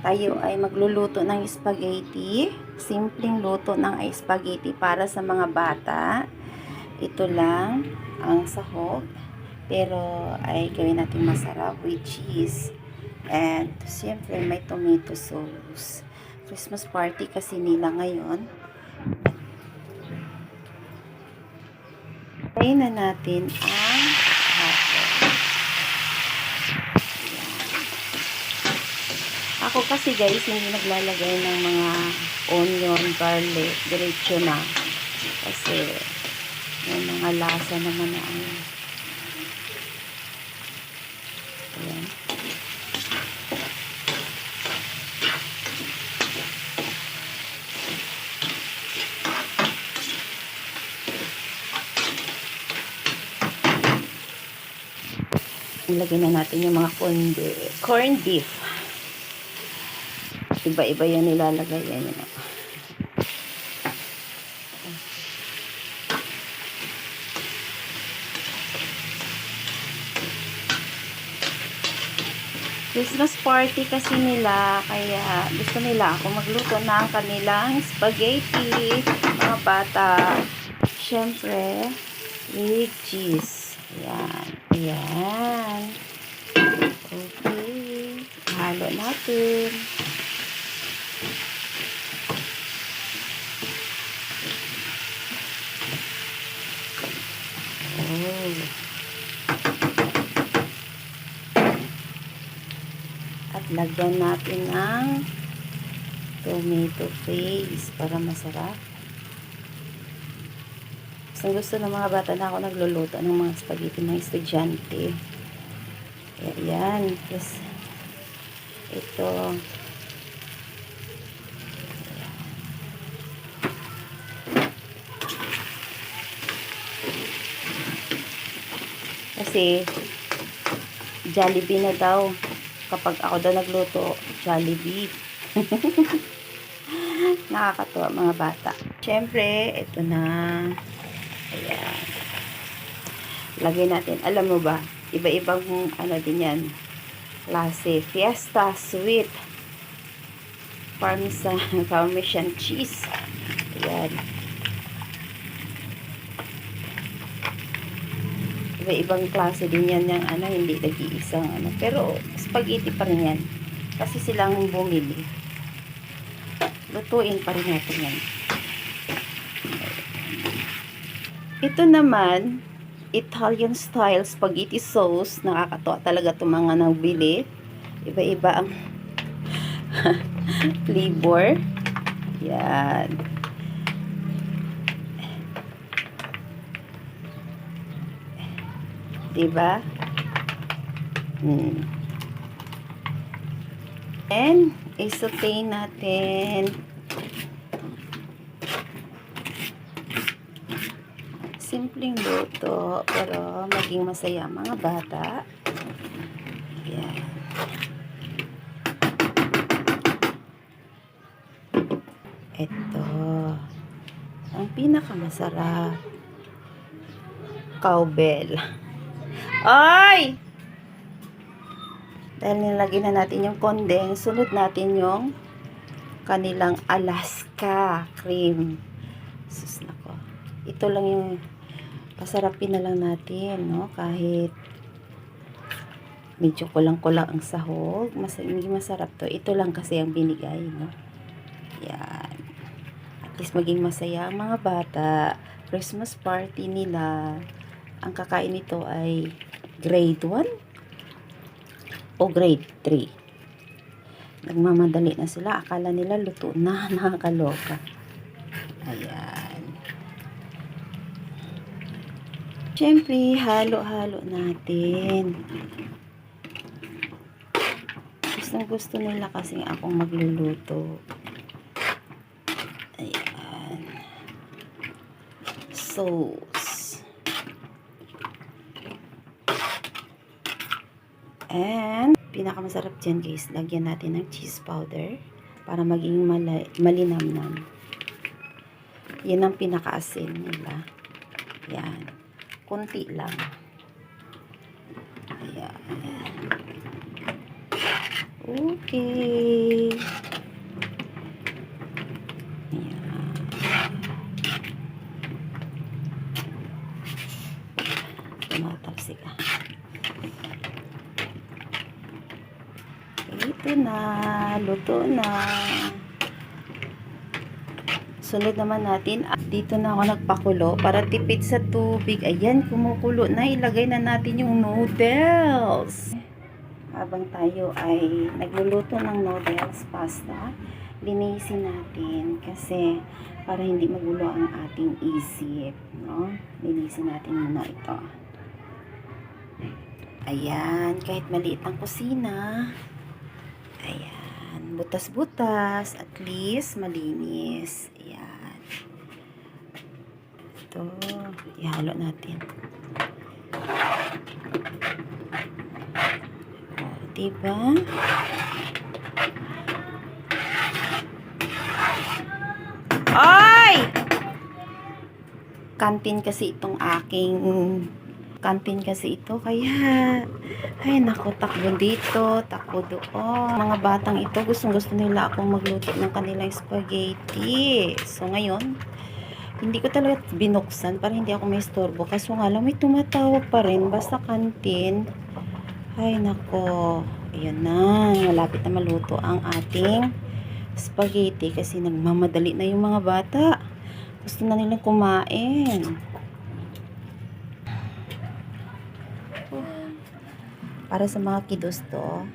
tayo ay magluluto ng spaghetti. Simpleng luto ng spaghetti para sa mga bata. Ito lang ang sahog. Pero ay gawin natin masarap with cheese. And siyempre may tomato sauce. Christmas party kasi nila ngayon. Tayin na natin ang hotdog. Ako kasi guys, hindi naglalagay ng mga onion, garlic, diretso na. Kasi may mga lasa naman na ano. Ayan. Ilagay na natin yung mga corn. Corn beef. Iba-iba yan nilalagay. Yan yun. Christmas party kasi nila, kaya gusto nila ako magluto ng kanilang spaghetti, mga bata. Siyempre, with cheese. Ayan. Ayan. Okay. Halo natin. Oh. At lagyan natin ng tomato paste para masarap. Gusto gusto ng mga bata na ako nagluluto ng mga spaghetti ng estudyante. Kaya yan. Plus, ito. Kasi, Jollibee na daw. Kapag ako daw nagluto, Jollibee. Nakakatuwa mga bata. Siyempre, ito na. Ayan. Lagay natin. Alam mo ba, iba-ibang ano din yan. Klase. Fiesta, sweet. Parmesan, parmesan cheese. Ayan. Iba-ibang klase din yan ng ano, hindi nag-iisang ano. Pero, spaghetti pa rin yan. Kasi silang bumili. Lutuin pa rin natin yan. Ito naman, Italian style spaghetti sauce. Nakakatuwa talaga itong mga nagbili. Iba-iba ang flavor. Yan. Diba? Hmm. And, isaute natin. Simpleng luto, pero maging masaya mga bata. Yan. Ito. Ang pinakamasarap. Cowbell. Ay! Dahil nilagay na natin yung condense, sunod natin yung kanilang Alaska cream. Sus nako. Ito lang yung pasarapin na lang natin, no? Kahit medyo kulang-kulang ang sahog, mas hindi masarap to. Ito lang kasi ang binigay, no? Yan. At least maging masaya ang mga bata. Christmas party nila. Ang kakain nito ay grade 1 o grade 3. Nagmamadali na sila. Akala nila luto na. Nakakaloka. Ayan. Siyempre, halo-halo natin. Gustong gusto nila kasi akong magluluto. Ayan. Sauce. And, pinakamasarap dyan guys, lagyan natin ng cheese powder para maging malinamnam. Yan ang pinakaasin nila. Yan. Kunti lang. Ayan. Okay. Tumatalsik ah. Ito na, luto na. Sunod naman natin, ah, dito na ako nagpakulo para tipid sa tubig. Ayan, kumukulo na. Ilagay na natin yung noodles. Habang tayo ay nagluluto ng noodles pasta, linisin natin kasi para hindi magulo ang ating isip. No? Linisin natin muna ito. Ayan, kahit maliit ang kusina. Ayan, butas-butas. At least, malinis. Ayan. Ito, ihalo natin. O, diba? Ay! Kantin kasi itong aking kantin kasi ito kaya ay nako takbo dito takbo doon. Mga batang ito gustong gusto nila akong magluto ng kanilang spaghetti. So ngayon hindi ko talaga binuksan para hindi ako may storbo kaso nga lang may tumatawag pa rin basta kantin ay nako ayan na malapit na maluto ang ating spaghetti kasi nagmamadali na yung mga bata. Gusto na nilang kumain para sa mga kiddos to